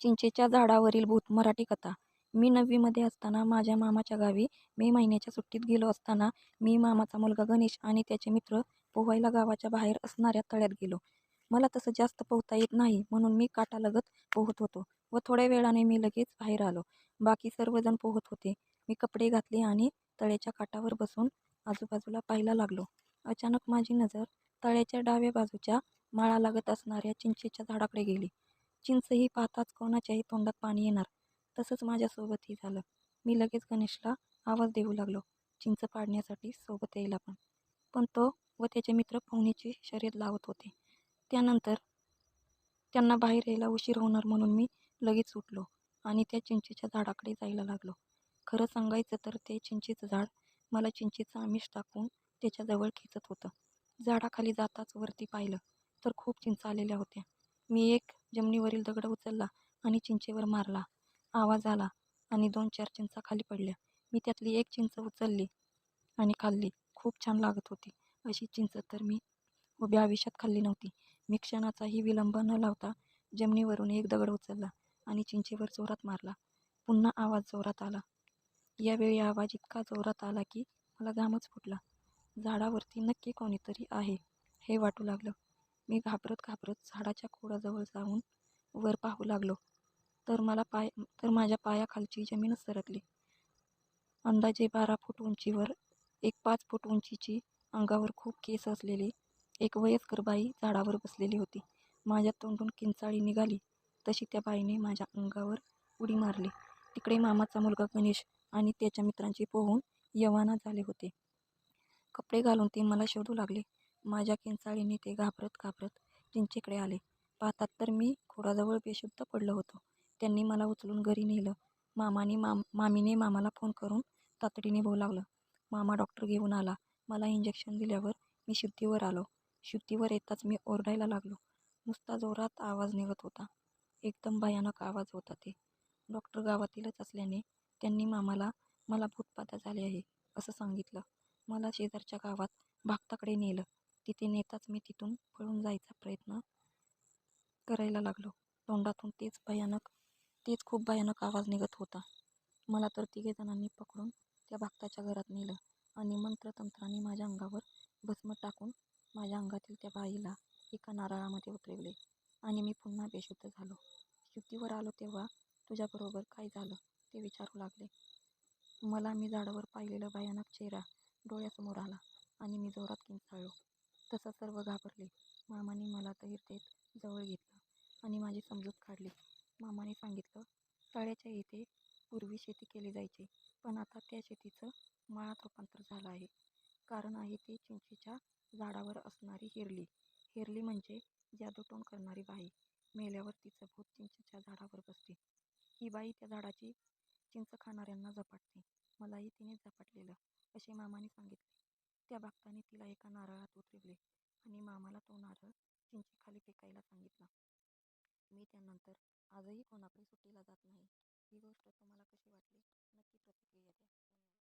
चिंचेच्या झाडावरील भूत मराठी कथा. मी नववीमध्ये असताना माझ्या मामाच्या गावी मे महिन्याच्या सुट्टीत गेलो असताना मी मामाचा मुलगा गणेश आणि त्याचे मित्र पोहायला गावाच्या बाहेर असणाऱ्या तळ्यात गेलो. मला तसं जास्त पोहता येत नाही म्हणून मी काटालगत पोहत होतो व थोड्या वेळाने मी लगेच बाहेर आलो. बाकी सर्वजण पोहत होते. मी कपडे घातले आणि तळ्याच्या काठावर बसून आजूबाजूला पाहायला लागलो. अचानक माझी नजर तळ्याच्या डाव्या बाजूच्या माळा लागत असणाऱ्या चिंचेच्या झाडाकडे गेली. चिंचही पाहताच कोणाच्याही तोंडात पाणी येणार. तसंच माझ्यासोबतही झालं. मी लगेच गणेशला आवाज देऊ लागलो. चिंच पाडण्यासाठी सोबत यायला पण पण तो व त्याचे मित्र पोहण्याची शर्यत लावत होते. त्यानंतर त्यांना बाहेर यायला उशीर होणार म्हणून मी लगेच उठलो आणि त्या चिंचेच्या झाडाकडे जायला लागलो. खरं सांगायचं तर ते चिंचेचं झाड मला चिंचेचं आमिष टाकून त्याच्याजवळ खेचत होतं. झाडाखाली जाताच वरती पाहिलं तर खूप चिंच आलेल्या होत्या. मी एक जमिनीवरील दगड उचलला आणि चिंचेवर मारला. आवाज आला आणि दोन चार चिंचा खाली पडल्या. मी त्यातली एक चिंच उचलली आणि खाल्ली. खूप छान लागत होती. अशी चिंच तर मी उभ्या आयुष्यात खाल्ली नव्हती. मी क्षणाचाही विलंब न लावता जमिनीवरून एक दगड उचलला आणि चिंचेवर जोरात मारला. पुन्हा आवाज जोरात आला. यावेळी आवाज इतका जोरात आला की मला घामच फुटला. झाडावरती नक्की कोणीतरी आहे हे वाटू लागलं. मी घाबरत घाबरत झाडाच्या खोडाजवळ जाऊन वर पाहू लागलो. तर मला पाय तर माझ्या पायाखालची जमीनच सरकली. अंदाजे बारा फूट उंचीवर एक पाच फूट उंचीची अंगावर खूप केस असलेली एक वयस्कर बाई झाडावर बसलेली होती. माझ्या तोंडून किंचाळी निघाली. तशी त्या बाईने माझ्या अंगावर उडी मारली. तिकडे मामाचा मुलगा गणेश आणि त्याच्या मित्रांचे पोहून यवाना झाले होते. कपडे घालून ते मला शोधू लागले. माझ्या किंचाळीने ते घाबरत घाबरत चिंचेकडे आले. पाहतात तर मी खोडाजवळ बेशुद्ध पडलो होतो. त्यांनी मला उचलून घरी नेलं. मामाने माम मामीने मामाला फोन करून तातडीने बोलावलं. मामा डॉक्टर घेऊन आला. मला इंजेक्शन दिल्यावर मी शुद्धीवर आलो. शुद्धीवर येताच मी ओरडायला लागलो. नुसता जोरात आवाज निघत होता. एकदम भयानक आवाज होता ते. डॉक्टर गावातीलच असल्याने त्यांनी मामाला मला भूतबाधा झाली आहे असं सांगितलं. मला शेजारच्या गावात भागताकडे नेलं. तिथे नेताच मी तिथून पळून जायचा प्रयत्न करायला लागलो. तोंडातून तेच भयानक तेच खूप भयानक आवाज निघत होता. मला तर तिघे जणांनी पकडून त्या भागताच्या घरात नेलं आणि मंत्रतंत्राने माझ्या अंगावर भस्म टाकून माझ्या अंगातील त्या बाईला एका नारळामध्ये उतरवले आणि मी पुन्हा बेशुद्ध झालो. शुद्धीवर आलो तेव्हा तुझ्याबरोबर काय झालं ते विचारू लागले. मला मी झाडावर पाहिलेला भयानक चेहरा डोळ्यासमोर आला आणि मी जोरात किंचाळलो. तसं सर्व घाबरले. मामाने मला तर देत जवळ घेतलं आणि माझी समजूत काढली. मामाने सांगितलं तळ्याच्या इथे पूर्वी शेती केली जायची पण आता त्या शेतीचं माळात रूपांतर झालं आहे. कारण आहे ती चिंचेच्या झाडावर असणारी हिरली. हिरली म्हणजे जादूटोण करणारी बाई. मेल्यावर तिचं भूत चिंचेच्या झाडावर बसते. ही बाई त्या झाडाची चिंच खाणाऱ्यांना झपाटते. मलाही तिने झपाटलेलं असे मामाने सांगितले. त्या भक्ताने तिला एका नारळात उतरवले आणि मामाला तो नारळ चिंचेखाली फेकायला सांगितला. मी त्यानंतर आजही कोणाकडे सुट्टीला जात नाही. ही गोष्ट तुम्हाला कशी वाटली? नक्की प्रतिक्रिया द्या. धन्यवाद.